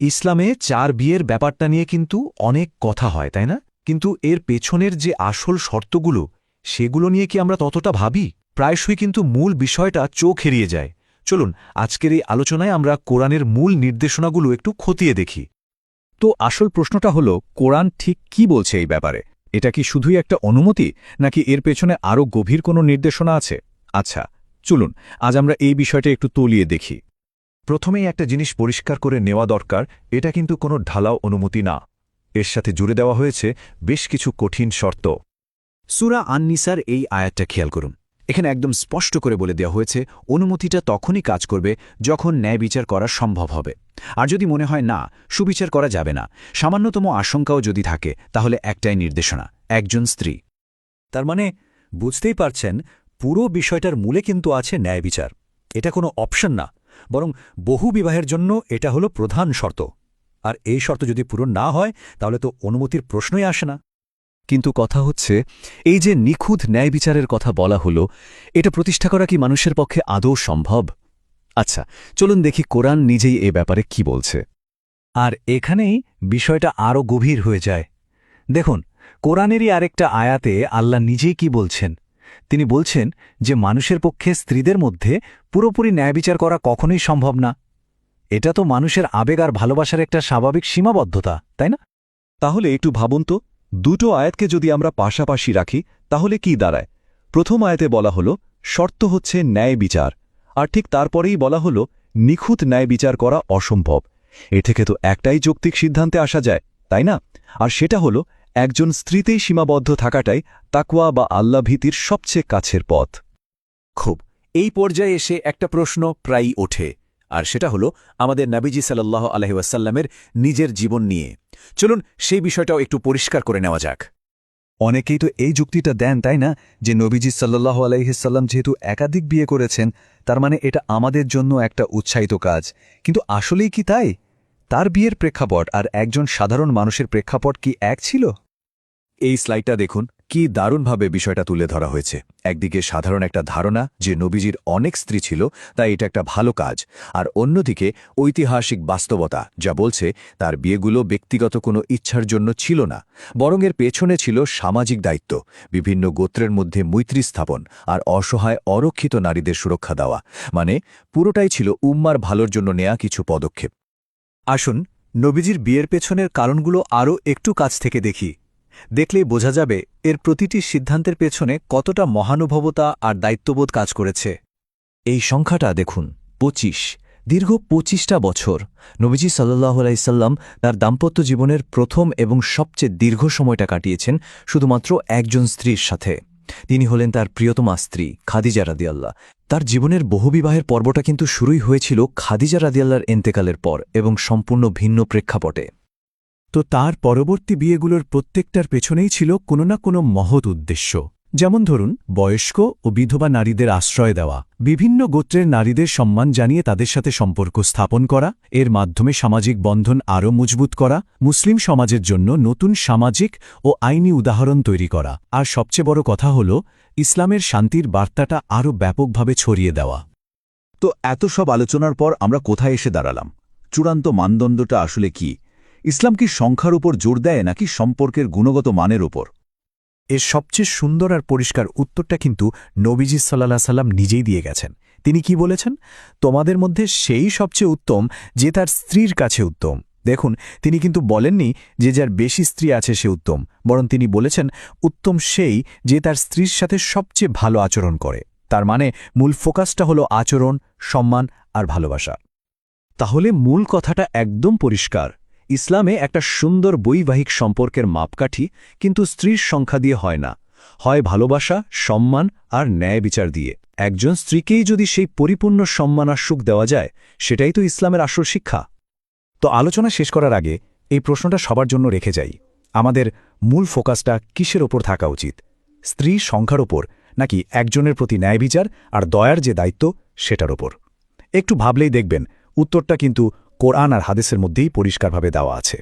ইসলামে চার বিয়ের ব্যাপারটা নিয়ে কিন্তু অনেক কথা হয়, তাই না? কিন্তু এর পেছনের যে আসল শর্তগুলো, সেগুলো নিয়ে কি আমরা ততটা ভাবি? প্রায়শই কিন্তু মূল বিষয়টা চোখ এড়িয়ে যায়। চলুন, আজকের এই আলোচনায় আমরা কোরআনের মূল নির্দেশনাগুলো একটু খতিয়ে দেখি। তো আসল প্রশ্নটা হলো, কোরআন ঠিক কি বলছে এই ব্যাপারে? এটা কি শুধুই একটা অনুমতি, নাকি এর পেছনে আরও গভীর কোনো নির্দেশনা আছে? আচ্ছা চলুন, আজ আমরা এই বিষয়টা একটু তলিয়ে দেখি। প্রথমেই একটা জিনিস পরিষ্কার করে নেওয়া দরকার, এটা কিন্তু কোনো ঢালাও অনুমতি না। এর সাথে জুড়ে দেওয়া হয়েছে বেশ কিছু কঠিন শর্ত। সুরা আননিসার এই আয়াতটা খেয়াল করুন। এখানে একদম স্পষ্ট করে বলে দেওয়া হয়েছে, অনুমতিটা তখনই কাজ করবে যখন ন্যায় বিচার করা সম্ভব হবে। আর যদি মনে হয় না, সুবিচার করা যাবে না, সামান্যতম আশঙ্কাও যদি থাকে, তাহলে একটাই নির্দেশনা, একজন স্ত্রী। তার মানে বুঝতেই পারছেন, পুরো বিষয়টার মূলে কিন্তু আছে ন্যায় বিচার। এটা কোনো অপশন না। বরং বহু বিবাহের জন্য এটা হলো প্রধান শর্ত। আর এই শর্ত যদি পূরণ না হয়, তাহলে তো অনুমতির প্রশ্নই আসে না। কিন্তু কথা হচ্ছে, এই যে নিখুঁত ন্যায় বিচারের কথা বলা হলো, এটা প্রতিষ্ঠা করা কি মানুষের পক্ষে আদৌ সম্ভব? আচ্ছা চলুন দেখি কোরআন নিজেই এ ব্যাপারে কি বলছে। আর এখানেই বিষয়টা আরও গভীর হয়ে যায়। দেখুন, কোরআনেরই আরেকটা আয়াতে আল্লাহ নিজেই কি বলছেন? তিনি বলছেন যে মানুষের পক্ষে স্ত্রীদের মধ্যে পুরোপুরি ন্যায় বিচার করা কখনোই সম্ভব না। এটা তো মানুষের আবেগ আর ভালোবাসার একটা স্বাভাবিক সীমাবদ্ধতা, তাই না? তাহলে একটু ভাবুন তো, দুটো আয়াতকে যদি আমরা পাশাপাশি রাখি, তাহলে কি দাঁড়ায়? প্রথম আয়াতে বলা হলো, শর্ত হচ্ছে ন্যায় বিচার, আর ঠিক তারপরেই বলা হলো, নিখুঁত ন্যায় বিচার করা অসম্ভব। এ থেকে তো একটাই যৌক্তিক সিদ্ধান্তে আসা যায়, তাই না? আর সেটা হলো একজন স্ত্রীতেই সীমাবদ্ধ থাকাটাই তাকুয়া বা আল্লা ভীতির সবচেয়ে কাছের পথ। খুব। এই পর্যায়ে এসে একটা প্রশ্ন প্রায়ই ওঠে আর সেটা হলো আমাদের নাবিজি সাল্লাহ আলহিউসাল্লামের নিজের জীবন নিয়ে। চলুন সেই বিষয়টাও একটু পরিষ্কার করে নেওয়া যাক। অনেকেই তো এই যুক্তিটা দেন তাই না? যে নবীজি সাল্লাহ আলাইহিসাল্লাম যেহেতু একাধিক বিয়ে করেছেন তার মানে এটা আমাদের জন্য একটা উৎসাহিত কাজ। কিন্তু আসলেই কি তাই? তার বিয়ের প্রেক্ষাপট আর একজন সাধারণ মানুষের প্রেক্ষাপট কি এক ছিল? এই স্লাইডটা দেখুন, কি দারুণভাবে বিষয়টা তুলে ধরা হয়েছে। একদিকে সাধারণ একটা ধারণা যে নবীজির অনেক স্ত্রী ছিল, তাই এটা একটা ভালো কাজ। আর অন্যদিকে ঐতিহাসিক বাস্তবতা, যা বলছে তার বিয়েগুলো ব্যক্তিগত কোনো ইচ্ছার জন্য ছিল না, বরং এর পেছনে ছিল সামাজিক দায়িত্ব, বিভিন্ন গোত্রের মধ্যে মৈত্রী স্থাপন আর অসহায় অরক্ষিত নারীদের সুরক্ষা দেওয়া। মানে পুরোটাই ছিল উম্মার ভালোর জন্য নেয়া কিছু পদক্ষেপ। আসুন, নবীজির বিয়ের পেছনের কারণগুলো আরও একটু কাছ থেকে দেখি। দেখলেই বোঝা যাবে এর প্রতিটি সিদ্ধান্তের পেছনে কতটা মহানুভবতা আর দায়িত্ববোধ কাজ করেছে। এই সংখ্যাটা দেখুন, পঁচিশ। দীর্ঘ পঁচিশটা বছর নবীজি সাল্লাহ আলাইসাল্লাম তার দাম্পত্য জীবনের প্রথম এবং সবচেয়ে দীর্ঘ সময়টা কাটিয়েছেন শুধুমাত্র একজন স্ত্রীর সাথে। তিনি হলেন তার প্রিয়তমা স্ত্রী, খাদিজা রাদিয়াল্লাহ। তার জীবনের বহুবিবাহের পর্বটা কিন্তু শুরুই হয়েছিল খাদিজা রাদিয়াল্লার এন্তেকালের পর এবং সম্পূর্ণ ভিন্ন প্রেক্ষাপটে। তো তার পরবর্তী বিয়েগুলোর প্রত্যেকটার পেছনেই ছিল কোনো না কোনো মহৎ উদ্দেশ্য। যেমন ধরুন, বয়স্ক ও বিধবা নারীদের আশ্রয় দেওয়া, বিভিন্ন গোত্রের নারীদের সম্মান জানিয়ে তাদের সাথে সম্পর্ক স্থাপন করা, এর মাধ্যমে সামাজিক বন্ধন আরও মজবুত করা, মুসলিম সমাজের জন্য নতুন সামাজিক ও আইনি উদাহরণ তৈরি করা। আর সবচেয়ে বড় কথা হল, ইসলামের শান্তির বার্তাটা আরও ব্যাপকভাবে ছড়িয়ে দেওয়া। তো এত সব আলোচনার পর আমরা কোথায় এসে দাঁড়ালাম? চূড়ান্ত মানদণ্ডটা আসলে কি? ইসলাম কি সংখ্যার উপর জোর দেয় নাকি সম্পর্কের গুণগত মানের উপর? এর সবচেয়ে সুন্দর আর পরিষ্কার উত্তরটা কিন্তু নবীজি সাল্লাহ সাল্লাম নিজেই দিয়ে গেছেন। তিনি কি বলেছেন? তোমাদের মধ্যে সেই সবচেয়ে উত্তম যে তার স্ত্রীর কাছে উত্তম। দেখুন, তিনি কিন্তু বলেননি যে যার বেশি স্ত্রী আছে সে উত্তম, বরং তিনি বলেছেন, উত্তম সেই যে তার স্ত্রীর সাথে সবচেয়ে ভালো আচরণ করে। তার মানে মূল ফোকাসটা হলো আচরণ, সম্মান আর ভালোবাসা। তাহলে মূল কথাটা একদম পরিষ্কার। ইসলামে একটা সুন্দর বৈবাহিক সম্পর্কের মাপকাঠি কিন্তু স্ত্রীর সংখ্যা দিয়ে হয় না। হয় ভালোবাসা, সম্মান আর ন্যায় বিচার দিয়ে। একজন স্ত্রীকেই যদি সেই পরিপূর্ণ সম্মান আর সুখ দেওয়া যায়, সেটাই তো ইসলামের আসল শিক্ষা। তো আলোচনা শেষ করার আগে এই প্রশ্নটা সবার জন্য রেখে যাই। আমাদের মূল ফোকাসটা কিসের ওপর থাকা উচিত? স্ত্রী সংখ্যার ওপর নাকি একজনের প্রতি ন্যায় বিচার আর দয়ার যে দায়িত্ব, সেটার ওপর? একটু ভাবলেই দেখবেন, উত্তরটা কিন্তু কোরআন আর হাদিসের মধ্যেই পরিষ্কারভাবে দেওয়া আছে।